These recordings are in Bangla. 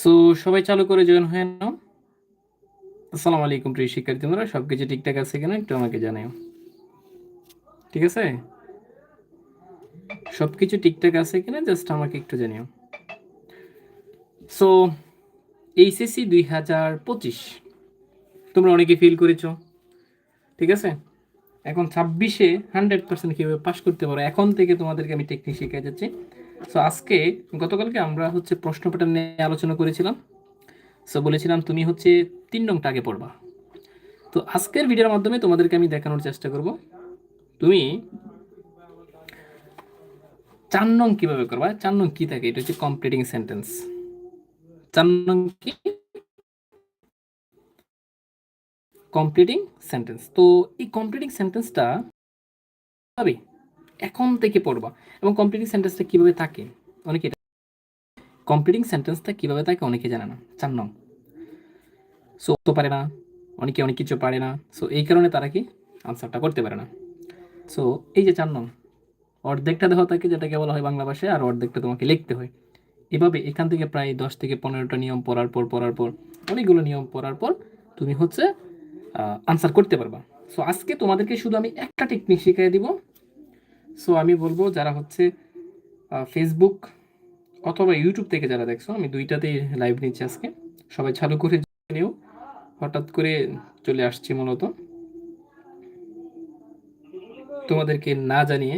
সো সবাই চালু করে জয়েন হয়ে নাও। আসসালামু আলাইকুম প্রিয় শিক্ষার্থী তোমরা সব কিছু ঠিকঠাক আছে কিনা একটু আমাকে জানাও ঠিক আছে? সব কিছু ঠিকঠাক আছে কিনা জাস্ট আমাকে একটু জানিও। সো এইচএসসি দুই হাজার পঁচিশ, তোমরা অনেকে ফিল করেছ। ঠিক আছে? এখন ছাব্বিশে হান্ড্রেড পার্সেন্ট কীভাবে পাস করতে পারো? এখন থেকে তোমাদেরকে আমি টেকনিক শিখিয়ে যাচ্ছি সো আজকে গতকালকে আমরা হচ্ছে প্রশ্ন প্যাটার্ন নিয়ে আলোচনা করেছিলাম। সো বলেছিলাম তুমি হচ্ছে তিন নংটা আগে পড়বা। তো আজকের ভিডিওর মাধ্যমে তোমাদেরকে আমি দেখানোর চেষ্টা করব। তুমি চার নং কীভাবে করবা? চার নং কী থাকে? এটা হচ্ছে কমপ্লিটিং সেন্টেন্স চার নং কি? কমপ্লিটিং সেন্টেন্স তো এই কমপ্লিটিং সেন্টেন্সটা হবে এখন থেকে পড়বা এবং কমপ্লিটিং সেন্টেন্সটা কীভাবে থাকে? অনেকে কমপ্লিটিং সেন্টেন্সটা কীভাবে থাকে অনেকে জানে না। চার নং। সো তো পারে না। অনেকে অনেক কিছু পারে না। সো এই কারণে তারা কি আনসারটা করতে পারে না। সো এই যে চার নং। অর্ধেকটা দেওয়া থাকে যেটাকে বলা হয় বাংলা ভাষায়, আর অর্ধেকটা তোমাকে লিখতে হয়। এভাবে এখান থেকে প্রায় দশ থেকে পনেরোটা নিয়ম পড়ার পর পড়ার পর, অনেকগুলো নিয়ম পড়ার পর তুমি হচ্ছে আনসার করতে পারবা। সো আজকে তোমাদেরকে শুধু আমি একটা টেকনিক শিখিয়ে দিব। সো আমি বলব যারা হচ্ছে ফেসবুক অথবা ইউটিউব থেকে যারা দেখছ, আমি দুইটাতেই লাইভ নিচ্ছি আজকে। সবাই চালু করে নিও। হঠাৎ করে চলে আসছি মূলত। তোমাদেরকে না জানিয়ে,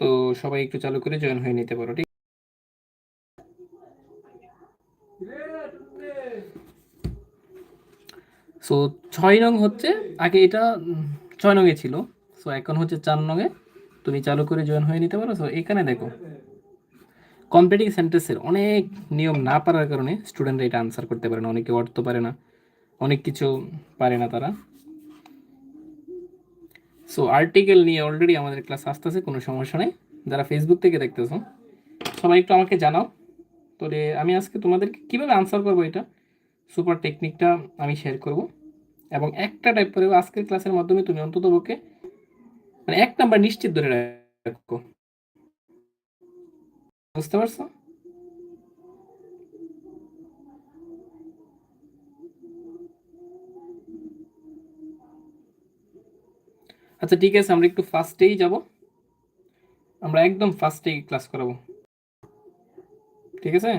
তো সবাই একটু চালু করে জয়েন হয়ে নিতে পারো, ঠিক? সো ছয় নং হচ্ছে, আগে এটা ছয় নঙে ছিল। সো এখন হচ্ছে চার নঙে তুমি চালু করে জয়েন হয়ে নিতে পারো। এখানে দেখো কম্পিটিং সেন্টেন্সের অনেক নিয়ম না পারার কারণে স্টুডেন্টরা এটা আনসার করতে পারে না। অনেকে অর্থ পারে না, অনেক কিছু পারে না তারা। সো আর্টিকেল নিয়ে অলরেডি আমাদের ক্লাস আসতে আসতেছে, কোনো সমস্যা নেই। যারা ফেসবুক থেকে দেখতেছো, সবাই একটু আমাকে জানাও। তাহলে আমি আজকে তোমাদেরকে কীভাবে আনসার করব এটা সুপার টেকনিকটা আমি শেয়ার করব। এবং একটা টাইপ করে আজকের ক্লাসের মাধ্যমে তুমি অন্তত পক্ষে মানে এক নাম্বার নিশ্চিত ধরে রাখো। বুঝতে পারছ? আচ্ছা ঠিক আছে, আমরা একটু ফার্স্টেই যাব। আমরা একদম ফার্স্টেই ক্লাস করাবো। ঠিক আছে?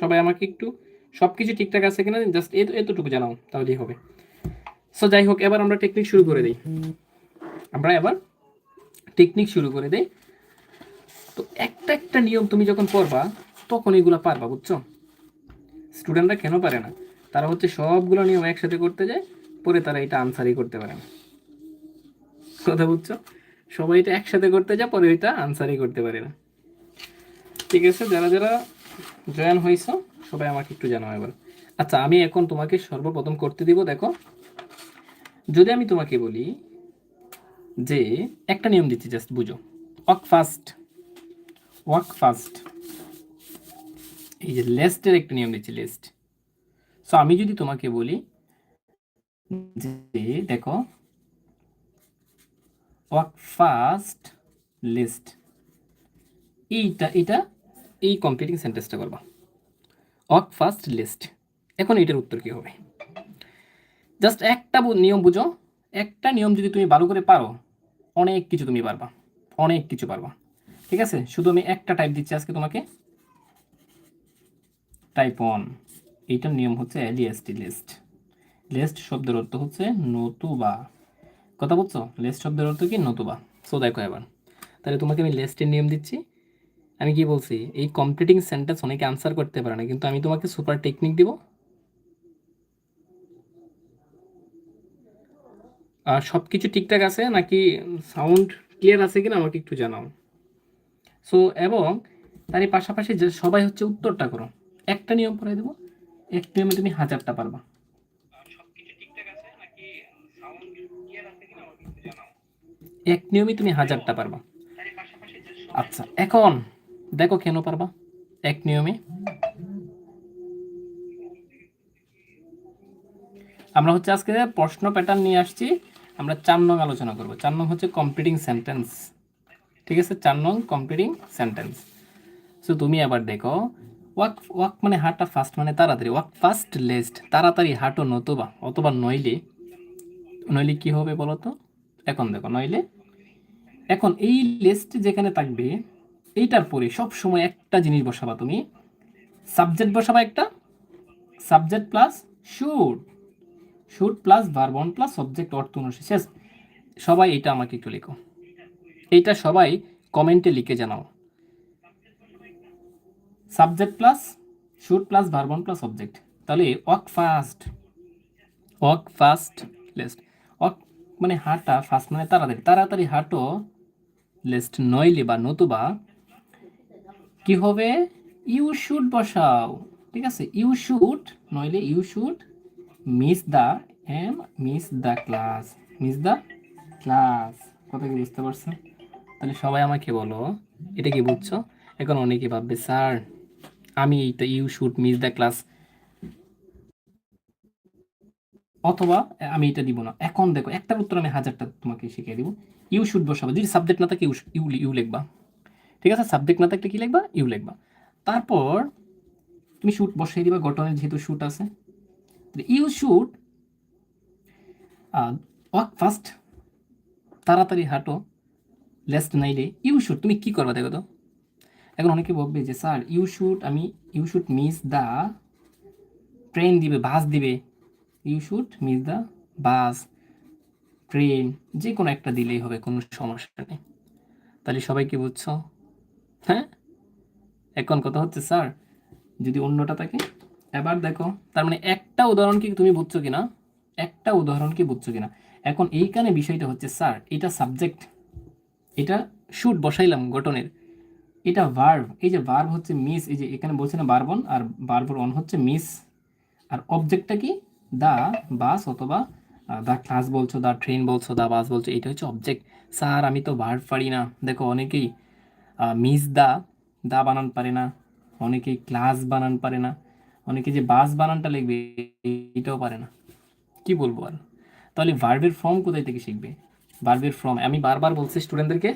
সবাই আমাকে একটু সব কিছু ঠিকঠাক আছে কিনা জাস্ট এতটুকু জানাও, তাহলেই হবে। সো যাই হোক, এবার আমরা টেকনিক শুরু করে দিই। আমরা এবার টেকনিক শুরু করে দেয় তো একটা একটা নিয়ম তুমি যখন পড়বা, তখন এগুলো পারবা, বুঝছ? স্টুডেন্টরা কেন পারে না? তারা হচ্ছে সবগুলো নিয়ম একসাথে করতে যায়, পরে তারা এটা আনসারই করতে পারে না। কথা বুঝছ? সবাই এটা একসাথে করতে যায়, পরে এটা আনসারই করতে পারে না। ঠিক আছে, যারা যারা জয়েন হয়েছ সবাই আমাকে একটু জানাও এবার আচ্ছা আমি এখন তোমাকে সর্বপ্রথম করতে দিব, দেখো। যদি আমি তোমাকে বলি যে একটা নিয়ম দিচ্ছি জাস্ট বুঝো। Walk fast walk fast. এই যে লেস্টের একটা নিয়ম দিচ্ছি লেস্ট সো আমি যদি তোমাকে বলি যে, দেখো, ওয়াক ফাস্ট লিস্ট এইটা, এটা, এই কমপ্লিটিং সেন্টেন্সটা করবা। ওয়াক ফার্স্ট লিস্ট এখন এটার উত্তর কি হবে? জাস্ট একটা নিয়ম বুঝো। একটা নিয়ম যদি তুমি ভালো করে পারো অনেক কিছু তুমি পারবা, অনেক কিছু পারবা। ঠিক আছে? শুধু আমি একটা টাইপ দিচ্ছি আজকে তোমাকে। টাইপ ওয়ান এইটার নিয়ম হচ্ছে এলইএসটি লিস্ট লিস্ট শব্দের অর্থ হচ্ছে নতুবা। কথা বলছো লিস্ট শব্দের অর্থ কি? নতুবা। সো দেখো এবার। তাহলে তোমাকে আমি লিস্টের নিয়ম দিচ্ছি। আমি কি বলছি? এই কমপ্লিটিং সেন্টেন্স অনেকে আনসার করতে পারে না, কিন্তু আমি তোমাকে সুপার টেকনিক দিব। সব কিছু ঠিকঠাক আছে নাকি সাউন্ড ক্লিয়ার আছে কিনা আমাকে একটু জানাও। সো এবং তারই পাশাপাশি যে সবাই হচ্ছে উত্তরটা করো। একটা নিয়ম পড়াই দেবো, এক নিয়মে তুমি হাজারটা পারবা। এক নিয়মে তুমি হাজারটা পারবা। আচ্ছা এখন দেখো কেন পারবা। এক নিয়মে। আমরা হচ্ছে আজকে প্রশ্ন প্যাটার্ন নিয়ে আসছি আমরা চার নং আলোচনা করব। চার নং হচ্ছে কমপ্লিটিং সেন্টেন্স ঠিক আছে? চার নং কমপ্লিটিং সেন্টেন্স সো তুমি আবার দেখো, ওয়াক ওয়াক মানে হাঁটা ফাস্ট মানে তাড়াতাড়ি। ওয়াক ফাস্ট লেস্ট তাড়াতাড়ি হাঁটো নতুবা, অথবা নইলে নইলে কি হবে বলো তো এখন দেখো, নইলে। এখন এই লেস্ট যেখানে থাকবে, এইটার পরে সব সময় একটা জিনিস বসাবা তুমি। সাবজেক্ট বসাবা একটা। Subject plus should should plus verb one plus subject অর্থ অনুসারে শেষ সবাই এটা আমাকে একটু লেখো। এইটা সবাই কমেন্টে লিখে জানাও। Subject plus should plus verb one plus object তাহলে walk fast walk fast lest walk মানে হাঁটা ফাস্ট মানে তাড়াতাড়ি। তাড়াতাড়ি হাঁটো লেস্ট নইলে বা নতুবা কি হবে? ইউ শুড বসাও। ঠিক আছে? ইউ শুড নইলে you should miss the um miss the class miss the class কথা কি বুঝতে পারছ? তাহলে সবাই আমাকে বলো, এটা কি বুঝছ? এখন অনেকে ভাববে, স্যার, আমি এইটা you should miss the class অথবা আমি এটা দিব না। এখন দেখো, একটার উত্তর আমি হাজারটা তোমাকে শিখিয়ে দিব। ইউ শুড বসাবো। যদি সাবজেক্ট না থাকে ইউ ইউ ইউ লিখবা। ঠিক আছে? সাবজেক্ট না থাকলে কি লিখবা? ইউ লিখবা। তারপর, তুমি শুট বসিয়ে দিবা, গঠনের যেহেতু শুট আছে। ইউ শুট ওয়াক ফাস্ট তাড়াতাড়ি হাঁটো লেস্ট নাইলে ইউ শুট তুমি কি করবা দেখো তো? এখন অনেকে বলবে যে, স্যার ইউ শুট আমি you should miss the train দিবে বাস দিবে। You should miss the bus train যে কোনো একটা দিলেই হবে, কোনো সমস্যা নেই। তাহলে সবাই কি বুঝছ হ্যাঁ? এখন কথা হচ্ছে, স্যার, যদি অন্যটা থাকে এবার দেখো, তার মানে একটা উদাহরণ কি তুমি বুঝছ কিনা? একটা উদাহরণ কি বুঝছ কিনা? এখন এইখানে বিষয়টা হচ্ছে, স্যার, এটা সাবজেক্ট এটা শুট বসাইলাম গঠনের। এটা ভার্ভ এই যে ভার্ভ হচ্ছে মিস এই যে এখানে বলছে না বারবন আর বারবর অন হচ্ছে মিস আর অবজেক্টটা কি? দা বাস অথবা দা ক্লাস বলছো দা ট্রেন বলছো দা বাস বলছো, এটা হচ্ছে অবজেক্ট স্যার, আমি তো ভার্ভ পারি না। দেখো, অনেকেই মিস দা দা বানান পারে না। অনেকেই ক্লাস বানান পারে না। অনেকে যে বাস বানানটা লিখবে, এটাও পারে না। কি বলব আর? তাহলে ভার্বের ফর্ম কোথায় থেকে শিখবে? ভার্বের ফর্ম আমি বারবার বলছি স্টুডেন্টদেরকে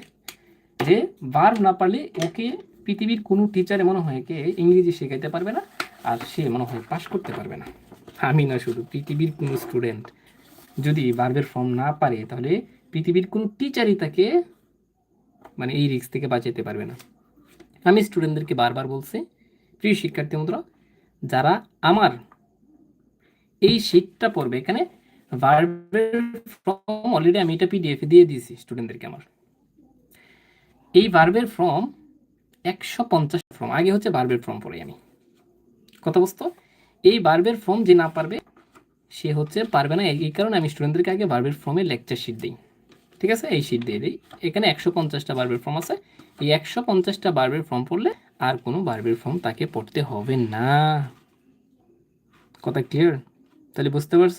যে ভার্ব না পারলে ওকে পৃথিবীর কোনো টিচারে মনে হয় কে, ইংরেজি শেখাইতে পারবে না আর সে মনে হয় পাশ করতে পারবে না। আমি না শুধু পৃথিবীর কোনো স্টুডেন্ট যদি ভার্বের ফর্ম না পারে, তাহলে পৃথিবীর কোনো টিচারই তাকে মানে এই রিস্ক থেকে বাঁচাতে পারবে না। আমি স্টুডেন্টদেরকে বারবার বলছি, প্রিয় শিক্ষার্থী বন্ধুরা যারা আমার। এই শীটটা পড়বে এখানে। ভার্বের ফর্ম অলরেডি আমি এটা পিডিএফ দিয়ে দিয়েছি স্টুডেন্টদেরকে আমার। এই ভার্বের ফর্ম একশো পঞ্চাশ ফর্ম আগে হচ্ছে ভার্বের ফর্ম পড়ে আমি। কথা বুঝতো এই ভার্বের ফর্ম যে না পারবে, সে হচ্ছে পারবে না। এই কারণে আমি স্টুডেন্টদেরকে আগে ভার্বের ফর্মে লেকচার শিট দিই। ঠিক আছে? এই শিট দিয়ে দিই। এখানে একশো পঞ্চাশটা বার্বের ফর্ম আছে। এই একশো পঞ্চাশটা বার্বের ফর্ম পড়লে আর কোনো বার্বের ফর্ম তাকে পড়তে হবে না। কথা ক্লিয়ার তাহলে বুঝতে পারছ?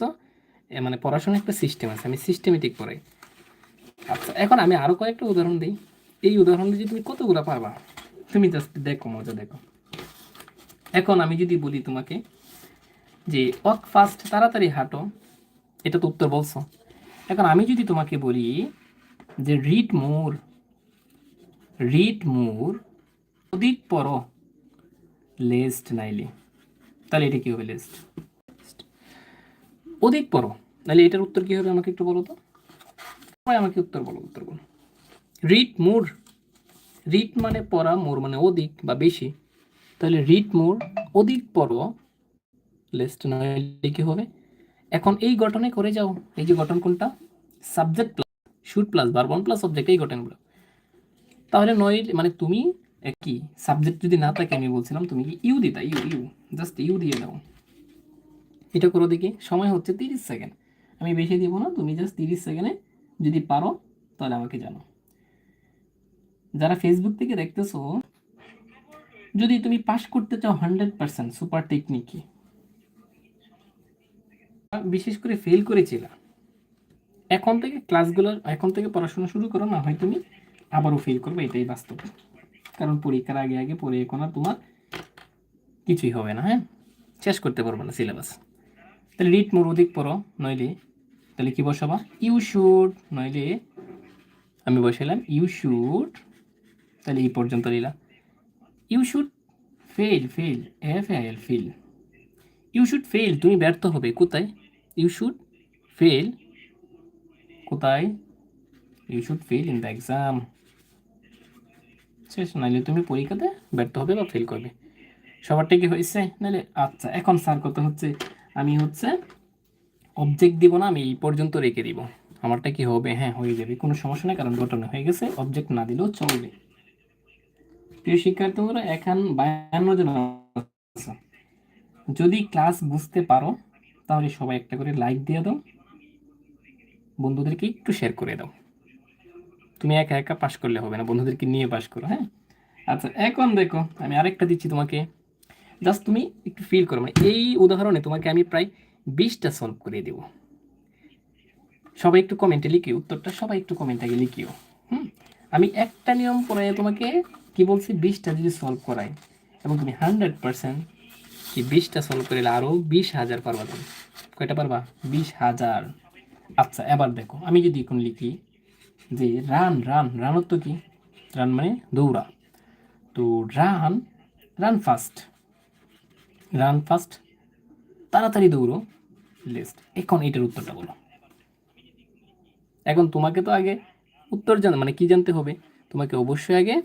মানে পড়াশোনার একটা সিস্টেম আছে, আমি সিস্টেমেটিক পড়াই। আচ্ছা এখন আমি আরও কয়েকটা উদাহরণ দিই। এই উদাহরণ দিয়ে তুমি কতগুলো পারবা তুমি জাস্ট দেখো, মজা দেখো। এখন আমি যদি বলি তোমাকে যে ওয়াক ফাস্ট, তাড়াতাড়ি হাঁটো। এটা তো উত্তর বলছো। এখন আমি যদি তোমাকে বলি যে, রিড মোর। রিড মোর অধিক পর লেস্ট নাইলে। তাহলে এটা কি হবে লেস্ট অধিক পর তাহলে এটার উত্তর কি হবে আমাকে একটু বলো তো? আমাকে উত্তর বলো উত্তর বলো। রিড মোর রিড মানে পড়া মোর মানে অধিক বা বেশি। তাহলে রিড মোর অধিক পড়ো। লেস্ট নাইলে কি হবে? এখন এই গঠনে করে যাও। এই যে গঠন কোনটা? Subject plus should plus verb plus object এই গঠনগুলো। তাহলে নয় মানে তুমি কি সাবজেক্ট যদি না থাকে, আমি বলছিলাম, তুমি কি ইউ দিতা? ইউ ইউ জাস্ট ইউ দিয়ে দাও। এটা করো দেখি, সময় হচ্ছে তিরিশ সেকেন্ড আমি বেশি দিব না, তুমি জাস্ট তিরিশ সেকেন্ডে যদি পারো, তাহলে আমাকে জানো। যারা ফেসবুক থেকে দেখতেছো, যদি তুমি পাস করতে চাও হান্ড্রেড পার্সেন্ট সুপার টেকনিক বিশেষ করে ফেল করেছিল। এখন থেকে ক্লাসগুলো এখন থেকে পড়াশোনা শুরু করো, না হয় তুমি আবারও ফেল করবে, এটাই বাস্তব। কারণ পরীক্ষার আগে আগে পড়ে এখন তোমার কিছুই হবে না হ্যাঁ? শেষ করতে পারব না সিলেবাস তাহলে রিট মোর অধিক পড়ো, নইলে তাহলে কি বসাবা? ইউ শুড নইলে আমি বসাইলাম ইউ শুড তাহলে এই পর্যন্ত নিলাম you should fail fail F L fail you should fail তুমি ব্যর্থ হবে, কোথায়? ইউ শুড ফেল কোথায়? You should fail in the exam শেষ নাহলে তুমি পরীক্ষাতে ব্যর্থ হবে বা ফেল করবে। সবারটা কি হয়েছে? নাহলে আচ্ছা এখন স্যার কত হচ্ছে, আমি হচ্ছে অবজেক্ট দিব না, আমি এই পর্যন্ত রেখে দিব। আমারটা কি হবে? হ্যাঁ হয়ে যাবে, কোনো সমস্যা নেই, কারণ ঘটনা হয়ে গেছে অবজেক্ট না দিলেও চলবে। প্রিয় শিক্ষার্থী বন্ধুরা এখন বায়ান্ন জন যদি ক্লাস বুঝতে পারো, তাহলে সবাই একটা করে লাইক দিয়ে দাও। বন্ধুদেরকে একটু শেয়ার করে দাও। তুমি একা একা পাশ করলে হবে না, বন্ধুদেরকে নিয়ে পাশ করো হ্যাঁ? আচ্ছা এখন দেখো, আমি আরেকটা দিচ্ছি তোমাকে। জাস্ট তুমি একটু ফিল করো মানে এই উদাহরণে তোমাকে আমি প্রায় বিশটা সলভ করে দেব। সবাই একটু কমেন্টে লিখিও, উত্তরটা সবাই একটু কমেন্টে আগে লিখিও, হুম? আমি একটা নিয়ম করে তোমাকে কি বলছি, বিশটা যদি সলভ করাই, এবং তুমি হান্ড্রেড পার্সেন্ট কি বিশটা সলভ করলে আরও বিশ হাজার পারবা তুমি। কয়টা পারবা? বিশ হাজার। আচ্ছা এবার দেখো, আমি যদি এখন লিখি যে রান রান রান তো কি? রান মানে দৌড়া। তো run run fast. Run fast, তাড়াতাড়ি দৌড়ো, লেস্ট। এখন এটার উত্তরটা বলো। এখন তোমাকে তো আগে উত্তর জান মানে কি জানতে হবে? তোমাকে অবশ্যই আগে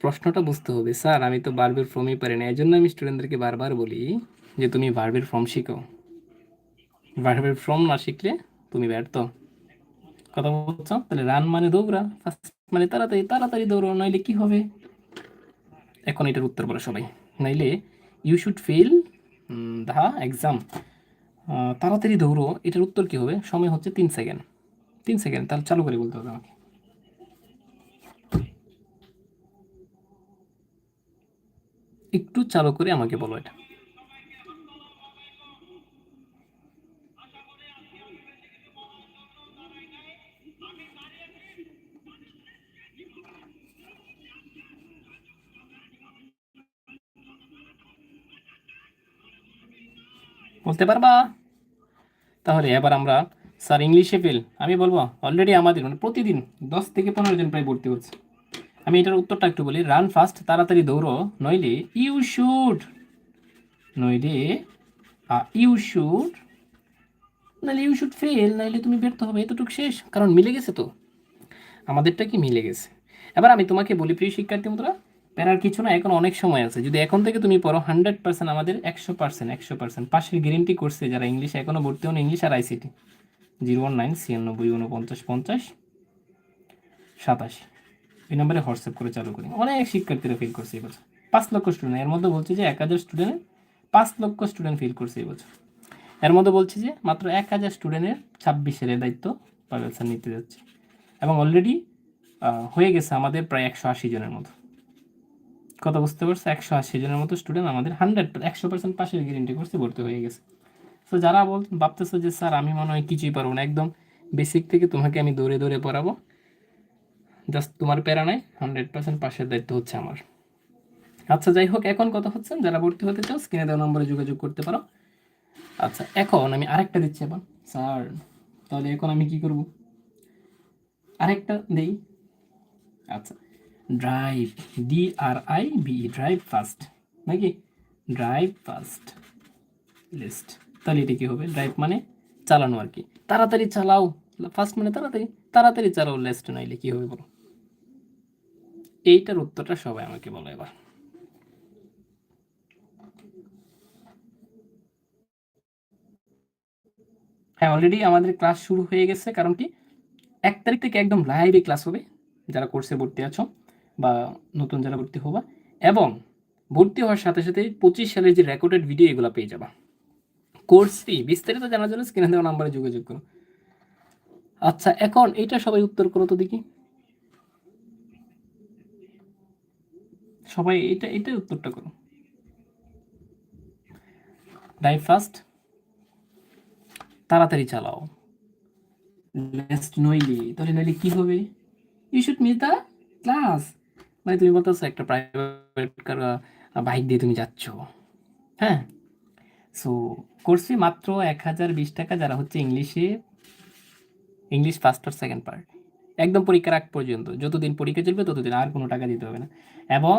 প্রশ্নটা বুঝতে হবে। স্যার, আমি তো বারবের ফর্মই পারি না। এই জন্য আমি স্টুডেন্টদেরকে বারবার বলি যে তুমি বারবের ফর্ম শিখো। বারবের ফর্ম না শিখলে তুমি ব্যর্থ। কথা বলছো? তাহলে রান মানে দৌড়া ফার্স্ট মানে তাড়াতাড়ি তাড়াতাড়ি দৌড়ো, নইলে কি হবে? এখন এটার উত্তর বলো সবাই। নাইলে you should fail the exam তাড়াতাড়ি দৌড়ো, এটার উত্তর কি হবে? সময় হচ্ছে তিন সেকেন্ড তিন সেকেন্ড তাহলে চালু করে বলতে হবে আমাকে। একটু চালু করে আমাকে বলো এটা। বলতে পারবা? তাহলে এবার আমরা স্যার ইংলিশে ফেল, আমি বলব অলরেডি আমাদের মানে প্রতিদিন দশ থেকে পনেরো জন প্রায় ভর্তি হচ্ছে। আমি এটার উত্তরটা একটু বলি রান ফাস্ট তাড়াতাড়ি দৌড়ো, নইলে ইউ শুড নইলে ইউ শুড নাহলে ইউ শুড ফেল নাইলে তুমি ব্যর্থ হবে, এতটুকু শেষ, কারণ মিলে গেছে তো। আমাদেরটা কি মিলে গেছে? এবার আমি তোমাকে বলি, প্রিয় শিক্ষার্থী বন্ধুরা প্যারার কিছু না, এখন অনেক সময় আছে। যদি এখন থেকে তুমি পড়ো হান্ড্রেড পার্সেন্ট আমাদের একশো পার্সেন্ট একশো পার্সেন্ট পাশের গ্যারেন্টি করছে যারা ইংলিশে এখনও ভর্তি হন ইংলিশ আর আইসিটি জিরো ওয়ান নাইন ছিয়ানব্বই উনপঞ্চাশ পঞ্চাশ, সাতাশি। এই নম্বরে হোয়াটসঅ্যাপ করে চালু করি। অনেক শিক্ষার্থীরা ফিল করছে এবছর পাঁচ লক্ষ স্টুডেন্ট এর মধ্যে বলছে যে এক হাজার স্টুডেন্ট পাঁচ লক্ষ স্টুডেন্ট ফিল করছে এবছর এর মধ্যে বলছে যে মাত্র এক হাজার স্টুডেন্টের ছাব্বিশের দায়িত্ব পাবেল স্যার নিতে যাচ্ছে। এবং অলরেডি হয়ে গেছে আমাদের প্রায় একশো আশি জনের মতো। কথা বুঝতে পারছ? একশো আশি জনের মতো স্টুডেন্ট আমাদের হান্ড্রেড একশো পার্সেন্ট পাশের গ্যারেন্টি করছে ভর্তি হয়ে গেছে। সো যারা বল, ভাবতেছো যে, স্যার, আমি মনে হয় কিছুই পারব না। একদম বেসিক থেকে তোমাকে আমি দৌড়ে দৌড়ে পড়াবো। জাস্ট তোমার প্যারা নাই হান্ড্রেড পার্সেন্ট পাশের দায়িত্ব হচ্ছে আমার। আচ্ছা যাই হোক, এখন কথা হচ্ছে, যারা ভর্তি হতে চাও, স্ক্রিনে দেওয়া নম্বরে যোগাযোগ করতে পারো। আচ্ছা এখন আমি আরেকটা দিচ্ছি এখন। স্যার, তাহলে এখন আমি কি করব? আরেকটা দেই। আচ্ছা drive D R I V drive fast নাকি? ড্রাইভ ফাস্ট লিস্ট তাহলে এটা কি হবে? ড্রাইভ মানে চালানো আর কি। তাড়াতাড়ি চালাও। ফার্স্ট মানে তাড়াতাড়ি। তাড়াতাড়ি চালাও লেস্ট নাইলে কি হবে বলো? এইটার উত্তরটা সবাই আমাকে বলো এবার। হ্যাঁ অলরেডি আমাদের ক্লাস শুরু হয়ে গেছে। কারণ কি? এক তারিখ থেকে একদম লাইভে ক্লাস হবে। যারা কোর্সে ভর্তি আছো বা নতুন যারা ভর্তি হবা এবং ভর্তি হওয়ার সাথে সাথে পঁচিশ সালের যে রেকর্ডেড ভিডিও এগুলো পেয়ে যাবা। কোর্স ফি বিস্তারিত জানার জন্য স্ক্রিনে দেওয়া নাম্বারে যোগাযোগ করো। আচ্ছা এখন এটা সবাই উত্তর করো তো দেখি। সবাই এটা এটাই উত্তরটা করো। ড্রাইভ ফাস্ট তাড়াতাড়ি চালাও। নইলে, তাহলে নইলে কি হবে? You should miss the class মানে তুমি বলতেছো একটা প্রাইভেট কার বাইক দিয়ে তুমি যাচ্ছ। হ্যাঁ? সো কোর্সে মাত্র এক হাজার বিশ টাকা, যারা হচ্ছে ইংলিশে ইংলিশ ফার্স্ট আর সেকেন্ড পার্ট একদম পরীক্ষার আগ পর্যন্ত। যতদিন পরীক্ষা চলবে, ততদিন আর কোনো টাকা দিতে হবে না। এবং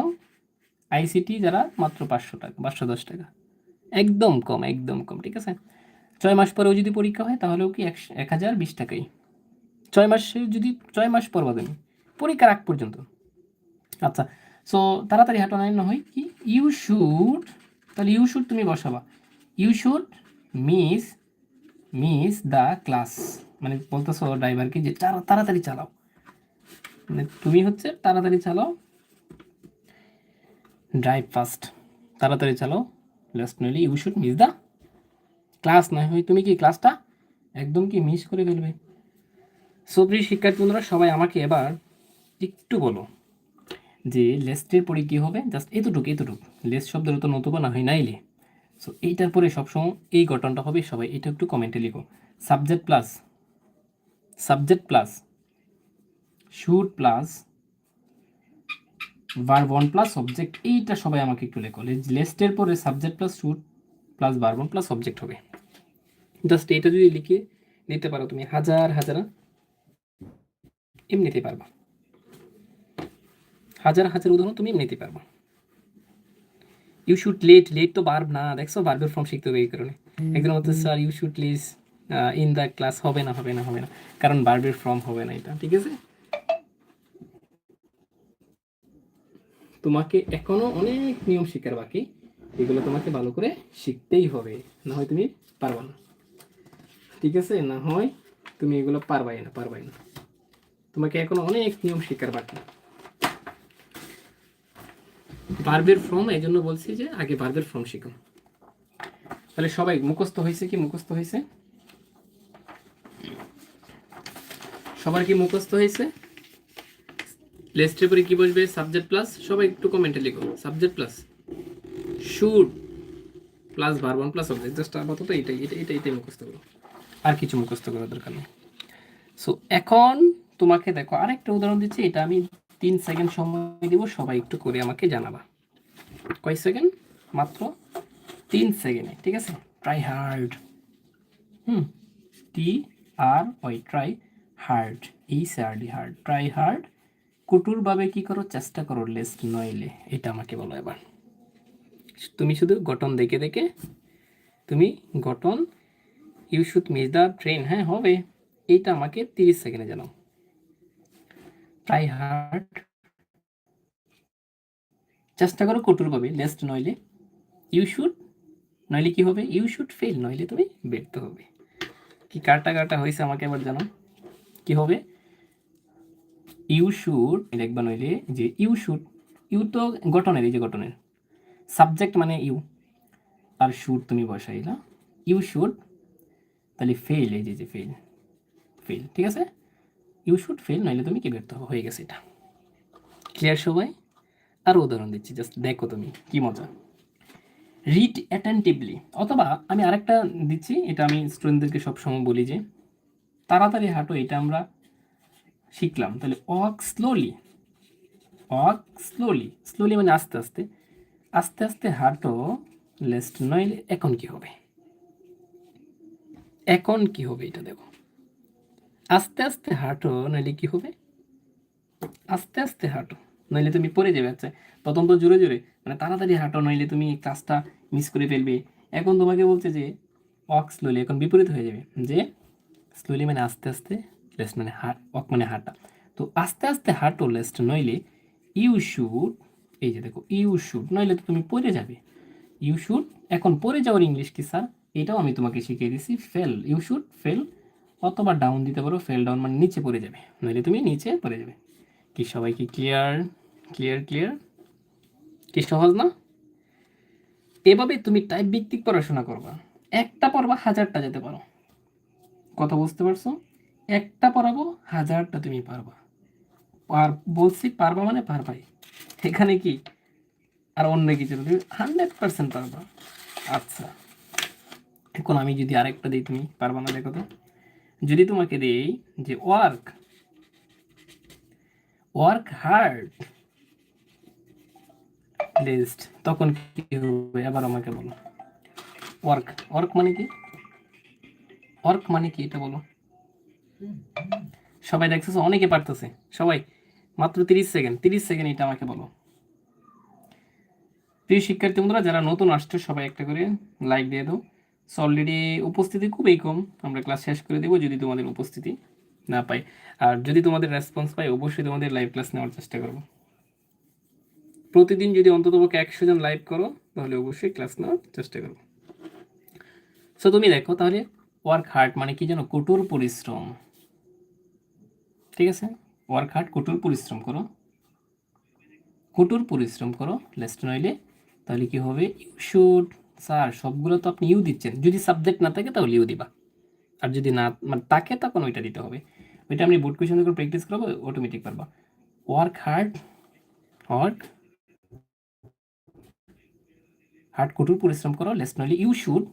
আইসিটি যারা, মাত্র পাঁচশো টাকা, পাঁচশো দশ টাকা। একদম কম একদম কম, ঠিক আছে? ছয় মাস পরেও যদি পরীক্ষা হয়, তাহলেও কি এক হাজার বিশ টাকাই। ছয় মাসে যদি, ছয় মাস পর বাদেন পরীক্ষার আগ পর্যন্ত। আচ্ছা সো তাড়াতাড়ি হাঁটো না হয় কি? ইউ শুড তাহলে ইউ শুড তুমি বসাবা। You should miss miss the class মানে বলতেছো ড্রাইভারকে যে তাড়াতাড়ি চালাও। মানে তুমি হচ্ছে তাড়াতাড়ি চালাও ড্রাইভ ফাস্ট তাড়াতাড়ি চালাও লাস্ট নইলে you should miss the class না হয় তুমি কি ক্লাসটা একদম কি মিস করে ফেলবে? সবরি শিক্ষার্থী বন্ধুরা, সবাই আমাকে এবার একটু বলো। যে লেস্টের পরে কী হবে? জাস্ট এতটুকু এতটুকু। লেস শব্দের তো নতুবা না হয় নাইলে সো এইটার পরে সবসময় এই গঠনটা হবে। সবাই এটা একটু কমেন্টে লিখো। Subject plus subject plus should plus verb one plus object এইটা সবাই আমাকে একটু লেখো। লেস্টের পরে subject plus should plus verb one plus object হবে। জাস্ট এটা যদি লিখে নিতে পারো তুমি, হাজার হাজার এমনিতে পারবা। হাজার হাজার উদাহরণ তুমি এমনিতে পারবা। ইউ শুড লেট লেট তো বার্ব না দেখছ? বার্বের ফর্ম শিখতে হবে এই কারণে। একজন হচ্ছে sir you should lease in the class হবে না হবে না হবে না। কারণ বার্বের ফর্ম হবে না এটা ঠিক আছে? তোমাকে এখনও অনেক নিয়ম শিখার বাকি। এগুলো তোমাকে ভালো করে শিখতেই হবে। না হয় তুমি পারবা না। ঠিক আছে? না হয় তুমি এগুলো পারবাই না পারবাই না। তোমাকে এখনও অনেক নিয়ম শিখার বাকি। বার্বের ফর্ম এই জন্য বলছি যে আগে বার্বের ফর্ম শিখো। তাহলে সবাই মুখস্থ হয়েছে কি মুখস্থ হয়েছে? সবার কি মুখস্থ হয়েছে? লেস্টের পরে কি বসবে? Subject plus? সবাই একটু কমেন্টে লিখো। Subject plus. Should plus verb one plus object. Just আপাতত এটাই এটা এটা এটাই মুখস্থ করো। আর কিছু মুখস্থ করার দরকার নেই। সো এখন তোমাকে দেখো, আরেকটা উদাহরণ দিচ্ছি, এটা আমি তিন সেকেন্ড সময় দিব, সবাই একটু করে আমাকে জানাবা। কয় সেকেন্ড? মাত্র তিন সেকেন্ডে, ঠিক আছে? ট্রাই হার্ড হুম টি আর ওই ট্রাই হার্ড এই স্যারডি হার্ড ট্রাই হার্ড কঠোরভাবে কি করো? চেষ্টা করো লেস্ট নইলে। এটা আমাকে বলো এবার। তুমি শুধু গঠন দেখে দেখে, তুমি গঠন you should miss the train হ্যাঁ হবে। এইটা আমাকে তিরিশ সেকেন্ডে জানাও। ট্রাই হার্ড চেষ্টা করো কটুর কঠোরভাবে লেস্ট নইলে ইউ শুড নইলে কি হবে? ইউ শুড ফেল নইলে তুমি ব্যর্থ হবে। কি কাটা কাটা হয়েছে আমাকে এবার জানো? কি হবে? ইউ শুড দেখবা নইলে যে ইউ শুড ইউ তো গঠনের, এই যে গঠনের। সাবজেক্ট মানে ইউ আর শুড তুমি বসাইলা। ইউ শুড তাহলে ফেল এই যে যে ফেল ফেল ঠিক আছে? ইউ শুড ফেল নইলে তুমি কি ব্যর্থ হয়ে গেছে এটা? ক্লিয়ার সবাই? আরও উদাহরণ দিচ্ছি জাস্ট দেখো তুমি, কি মজা। রিড অ্যাটেন্টিভলি অথবা আমি আরেকটা দিচ্ছি, এটা আমি স্টুডেন্টদেরকে সবসময় বলি যে, তাড়াতাড়ি হাঁটো, এটা আমরা শিখলাম। তাহলে walk slowly walk slowly slowly মানে আস্তে আস্তে আস্তে আস্তে হাঁটো লেস্ট নইলে এখন কি হবে? এখন কি হবে এটা দেখো। আস্তে আস্তে হাঁটো, নইলে কি হবে? আস্তে আস্তে হাঁটো, নইলে তুমি পড়ে যাবে। আচ্ছা প্রথম তো জোরে জোরে মানে তাড়াতাড়ি হাঁটো, নইলে তুমি কাজটা মিস করে ফেলবে। এখন তোমাকে বলছে যে ওয়াক স্লোলি এখন বিপরীত হয়ে যাবে। যে স্লোলি মানে আস্তে আস্তে লেস্ট মানে হাট ওয়াক মানে হাঁটা। তো আস্তে আস্তে হাঁটো লেস্ট নইলে ইউ শুড এই যে দেখো ইউ শুড নইলে তো তুমি পড়ে যাবে। ইউ শুড এখন পড়ে যাওয়ার ইংলিশ কি স্যার এটাও আমি তোমাকে শিখিয়ে দিছি ফেল ইউ শুড ফেল অথবা ডাউন দিতে পারো ফেল ডাউন মানে নিচে পড়ে যাবে, নইলে তুমি নিচে পড়ে যাবে। কি সবাই কি ক্লিয়ার ক্লিয়ার ক্লিয়ার কি সহজ না? এভাবে তুমি টাইপ ভিত্তিক পড়াশোনা করবা। একটা পড়বা, হাজারটা যেতে পারো। কথা বুঝতে পারছ? একটা পড়াবো, হাজারটা তুমি পারবা। আর বলছি পারবা মানে পারবাই। এখানে কি? আর অন্য কিছু তুমি হান্ড্রেড পার্সেন্ট পারবা। আচ্ছা এখন আমি যদি আরেকটা দিই, তুমি পারবা না, দেখো তো। যদি তোমাকে দেই যে ওয়ার্ক ওয়ার্ক হার্ড লিস্ট তখন কি হবে? আবার আমাকে বলো। ওয়ার্ক ওয়ার্ক মানে কি? ওয়ার্ক মানে কি এটা বলো। সবাই দেখতেছো, অনেকে পারতেছে। সবাই, মাত্র তিরিশ সেকেন্ড তিরিশ সেকেন্ড এটা আমাকে বলো। প্রিয় শিক্ষার্থী বন্ধুরা, যারা নতুন আসছো, সবাই একটা করে লাইক দিয়ে দাও। সো অলরেডি উপস্থিতি খুবই কম। আমরা ক্লাস শেষ করে দেবো যদি তোমাদের উপস্থিতি না পাই। আর যদি তোমাদের রেসপন্স পাই, অবশ্যই তোমাদের লাইভ ক্লাস নেওয়ার চেষ্টা করব। প্রতিদিন যদি অন্ততপক্ষে একশো জন লাইভ করো, তাহলে অবশ্যই ক্লাস নেওয়ার চেষ্টা করব। সো তুমি দেখো তাহলে ওয়ার্ক হার্ট মানে কি যেন কঠোর পরিশ্রম। ঠিক আছে? ওয়ার্ক হার্ট কঠোর পরিশ্রম করো। কঠোর পরিশ্রম করো লেস্ট নইলে তাহলে কি হবে? ইউ শুড স্যার, সবগুলো তো আপনি ইউ দিচ্ছেন। যদি সাবজেক্ট না থাকে তাহলে ইউ দিবা। আর যদি না মানে থাকে তখন ওইটা দিতে হবে। ওইটা আপনি বোর্ড কোয়েশন করে প্র্যাকটিস করব অটোমেটিক পারবা। ওয়ার্ক হার্ড ওয়ার্ক হার্ড কঠোর পরিশ্রম করো লেস্ট নইলে you should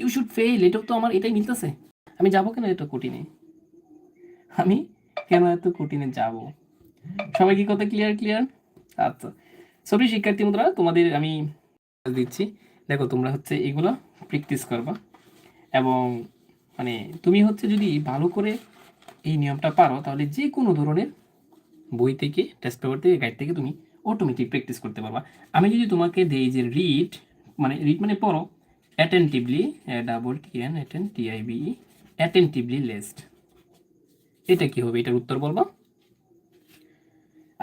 you should fail এটাও তো আমার, এটাই মিলতেছে। আমি যাব কেন এত কঠিনে? আমি কেন এত কঠিনে যাব? সবাই কি কথা ক্লিয়ার ক্লিয়ার আচ্ছা। সবই শিক্ষার্থী বন্ধুরা, তোমাদের আমি দিচ্ছি। দেখো তোমরা হচ্ছে এগুলো প্র্যাকটিস করবা। এবং মানে তুমি হচ্ছে যদি ভালো করে এই নিয়মটা পারো, তাহলে যে কোনো ধরনের বই থেকে টেস্ট পেপার থেকে গাইড থেকে তুমি অটোমেটিক প্র্যাকটিস করতে পারবা। আমি যদি তোমাকে দেই যে রিড মানে রিড মানে পড়ো attentively double T N atten TIB attentively lest এটা কি হবে? এটার উত্তর বলবা।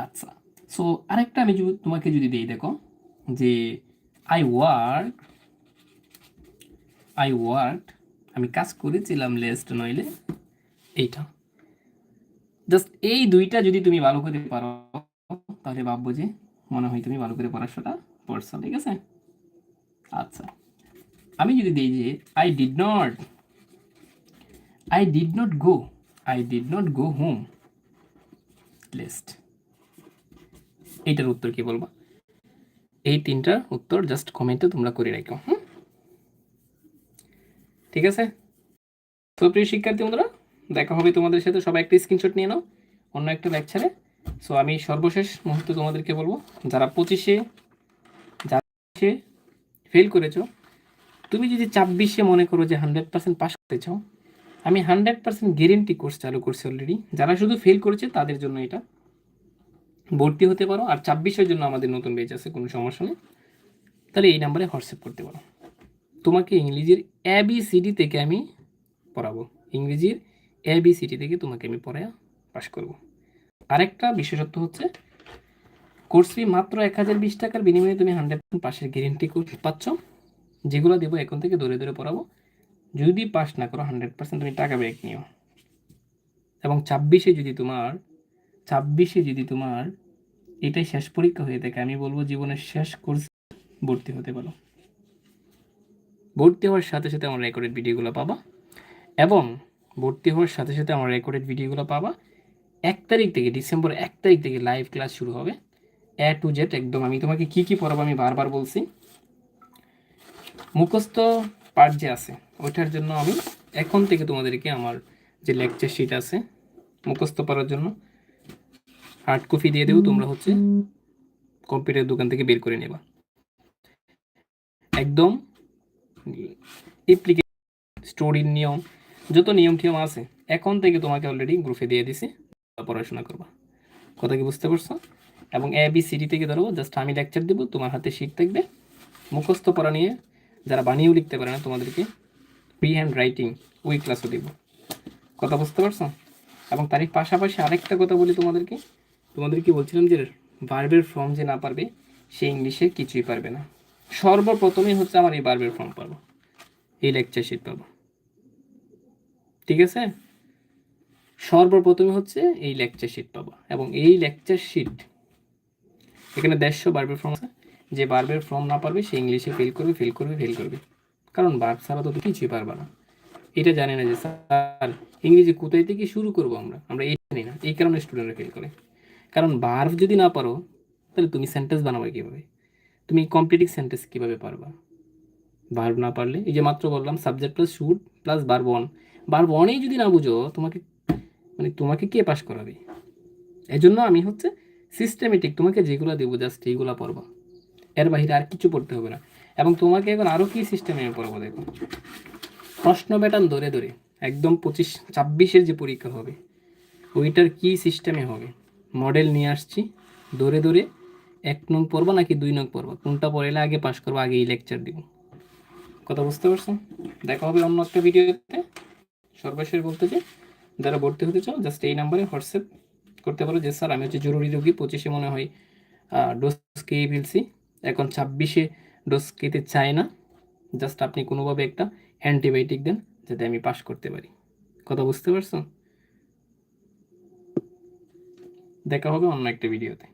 আচ্ছা সো আরেকটা আমি তোমাকে যদি দিই, দেখো, যে আই ওয়ার্ক আই ওয়ার্ক আমি কাজ করেছিলাম লেস্ট নইলে। এইটা। জাস্ট এই দুইটা যদি তুমি ভালো করে পারো, তাহলে ভাববো যে মনে হয় তুমি ভালো করে পড়াশোনা পড়ছো ঠিক আছে? আচ্ছা। আমি যদি দিই যে I did not I did not go I did not go home lest এইটার উত্তর কি বলব? এই তিনটার উত্তর জাস্ট কমেন্টে তোমরা করে রাখো, হুম? ঠিক আছে? তো প্রিয় শিক্ষার্থী বন্ধুরা, দেখা হবে তোমাদের সাথে। সবাই একটা স্ক্রিনশট নিয়ে নাও, অন্য একটা লেকচারে সো আমি সর্বশেষ মুহূর্তে তোমাদেরকে বলব, যারা পঁচিশে, যারা ফেল করেছ, তুমি যদি ছাব্বিশে মনে করো যে হান্ড্রেড পার্সেন্ট পাস করতে চাও আমি হান্ড্রেড পার্সেন্ট গ্যারেন্টি কোর্স চালু করছি অলরেডি যারা শুধু ফেল করেছে, তাদের জন্য এটা। ভর্তি হতে পারো। আর ছাব্বিশের জন্য আমাদের নতুন বেচ আছে, কোনো সমস্যা নেই। তাহলে এই নাম্বারে হোয়াটসঅ্যাপ করতে পারো। তোমাকে ইংরেজির এ বি সিডি থেকে আমি পড়াবো। ইংরেজির এ বি সিডি থেকে তোমাকে আমি পড়ায় পাস করব। আরেকটা বিশেষত্ব হচ্ছে কোর্স ফি মাত্র এক হাজার বিশ টাকার বিনিময়ে তুমি হান্ড্রেড পার্সেন্ট পাশের গ্যারেন্টি পাচ্ছ। যেগুলো দেবো এখন থেকে দৌড়ে দৌড়ে পড়াবো। যদি পাস না করো হান্ড্রেড পার্সেন্ট তুমি টাকা ব্যাক নিও। এবং ছাব্বিশে যদি তোমার ছাব্বিশে যদি তোমার এটাই শেষ পরীক্ষা হয়ে থাকে, আমি বলব জীবনের শেষ কোর্স ভর্তি হতে পারো। ভর্তি হওয়ার সাথে সাথে আমার রেকর্ডেড ভিডিওগুলো পাবা এবং ভর্তি হওয়ার সাথে সাথে আমার রেকর্ডেড ভিডিওগুলো পাবা। এক তারিখ থেকে, ডিসেম্বর এক তারিখ থেকে লাইভ ক্লাস শুরু হবে। এ টু জেড একদম, আমি তোমাকে কি কি পড়াবো আমি বারবার বলছি। মুখস্থ পার্ট যে আছে, ওইটার জন্য আমি এখন থেকে তোমাদেরকে আমার যে লেকচার শিট আছে, মুখস্থ পড়ার জন্য হার্ড কপি দিয়ে দেবো, তোমরা হচ্ছে কম্পিউটার দোকান থেকে বের করে নেবা। একদম অ্যাপ্লিকেশন স্টোরির নিয়ম, যত নিয়ম টিয়ম আছে, এখন থেকে তোমাকে অলরেডি গ্রুপে দিয়ে দিছি পড়াশোনা করবা। কথা কি বুঝতে পারছ? এবং এ বি সিডি থেকে ধরো জাস্ট আমি লেকচার দেবো, তোমার হাতে শিট থাকবে। মুখস্থ পড়া নিয়ে যারা বানিয়েও লিখতে পারে না, তোমাদেরকে ফ্রি হ্যান্ড রাইটিং ওই ক্লাসও দেব। কথা বুঝতে পারছ? এবং তারই পাশাপাশি আরেকটা কথা বলি তোমাদেরকে তোমাদেরকে বলছিলাম যে বার্বের ফর্ম যে না পারবে, সে ইংলিশে কিছুই পারবে না। সর্বপ্রথমেই হচ্ছে আমার এই বার্বের ফর্ম পাবো। এই লেকচার শিট পাবো। ঠিক আছে? সর্বপ্রথমে হচ্ছে এই লেকচার শিট পাবো এবং এই লেকচার শিট এখানে দেড়শো বার্বের ফর্ম আছে। যে বার্বের ফর্ম না পারবে, সে ইংলিশে ফেল করবে ফেল করবে ফেল করবে। কারণ বার্ব ছাড়া তো কিছুই পারবে না। এটা জানে না যে স্যার, ইংরেজি কোথায় থেকে শুরু করব আমরা? আমরা এই জানি না। এই কারণে স্টুডেন্টরা ফেল করে। কারণ বার্ব যদি না পারো, তাহলে তুমি সেন্টেন্স বানাবে কীভাবে? তুমি কমপ্লিটিং সেন্টেন্স কীভাবে পারবা? বার্ব না পারলে, এই যে মাত্র বললাম subject plus should plus verb one verb ওয়ানেই যদি না বুঝো, তোমাকে মানে তোমাকে কে পাস করাবে? এই জন্য আমি হচ্ছে সিস্টেমেটিক তোমাকে যেগুলো দেবো জাস্ট এইগুলো পড়বা। এর বাহিরে আর কিছু পড়তে হবে না। এবং তোমাকে এখন আরও কী সিস্টেমে আমি পড়ব দেখো? প্রশ্ন প্যাটার্ন ধরে ধরে, একদম পঁচিশ, ছাব্বিশের যে পরীক্ষা হবে, ওইটার কী সিস্টেমে হবে? মডেল নিয়ে আসছি। ধরে ধরে এক নং পড়বা নাকি দুই নং পড়বা কোনটা পড়াইলে আগে পাস করব আগে এই লেকচার দিব। কথা বুঝতে পারছ দেখা হবে অন্য একটা ভিডিওতে সর্বশেষ বলতে যে, যারা ভর্তি হতে চাও জাস্ট এই নাম্বারে হোয়াটসঅ্যাপ করতে পারো যে, স্যার, আমি হচ্ছে জরুরি রোগী, পঁচিশে মনে হয় ডোজ খেয়ে ফেলছি। এখন ছাব্বিশে ডোজ খেতে চায় না। জাস্ট আপনি কোনোভাবে একটা অ্যান্টিবায়োটিক দেন, যাতে আমি পাস করতে পারি। কথা বুঝতে পারছ দেখা হবে অন্য একটা ভিডিওতে।